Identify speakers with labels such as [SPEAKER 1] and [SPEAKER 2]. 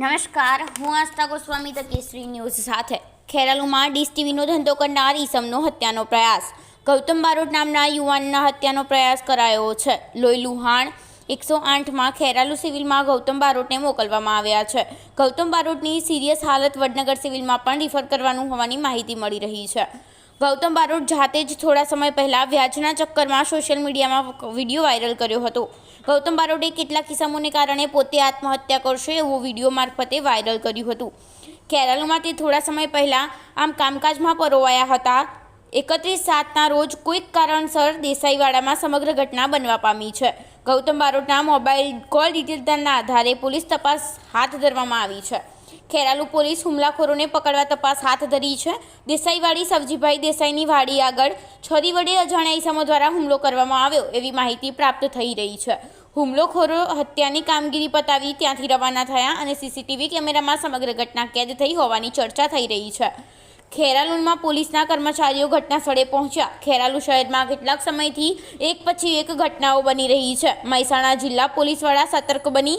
[SPEAKER 1] નમસ્કાર, હું આસ્થા Goswami, the Kesari news સાથે. ખેરાલુમાં ડીશ ટીવીનો ધંધો કરનાર ઈસમનો હત્યાનો પ્રયાસ. ગૌતમ બારોટ નામના યુવાનના હત્યાનો પ્રયાસ કરાયો છે. લોહી લુહાણ એકસો આઠમાં ખેરાલુ સિવિલમાં ગૌતમ બારોટને મોકલવામાં આવ્યા છે. ગૌતમ બારોટની સિરિયસ હાલત વડનગર સિવિલમાં પણ રિફર કરવાનું હોવાની માહિતી મળી રહી છે. ગૌતમ બારોટ જાતે જ થોડા સમય પહેલાં વ્યાજના ચક્કરમાં સોશિયલ મીડિયામાં વીડિયો વાયરલ કર્યો હતો. ગૌતમ બારોટે કેટલાક કિસ્સાઓને કારણે પોતે આત્મહત્યા કરશે એવો વીડિયો મારફતે વાયરલ કર્યું હતું. કેરાલુમાં તે થોડા સમય પહેલાં આમ કામકાજમાં પરોવાયા હતા. એકત્રીસ સાતના રોજ કોઈક કારણસર દેસાઈવાડામાં સમગ્ર ઘટના બનવા પામી છે. ગૌતમ બારોટના મોબાઈલ કોલ ડિટેલના આધારે પોલીસ તપાસ હાથ ધરવામાં આવી છે. ખેરાલુ પોલીસ હુમલાખોરોને પકડવા તપાસ હાથ ધરી છે. દેસાઈવાડી સબજીભાઈ દેસાઈની વાડી આગળ છરી વડે અજાણ્યા ઈસમો દ્વારા હુમલો કરવામાં આવ્યો એવી માહિતી પ્રાપ્ત થઈ રહી છે. હુમલોખોરો હત્યાની કામગીરી પતાવી ત્યાંથી રવાના થયા અને સીસીટીવી કેમેરામાં સમગ્ર ઘટના કેદ થઈ હોવાની ચર્ચા થઈ રહી છે. ખેરાલુમાં પોલીસના કર્મચારીઓ ઘટના સ્થળે પહોંચ્યા. ખેરાલુ શહેરમાં કેટલાક સમયથી એક પછી એક ઘટનાઓ બની રહી છે. મહેસાણા જિલ્લા પોલીસવાળા સતર્ક બની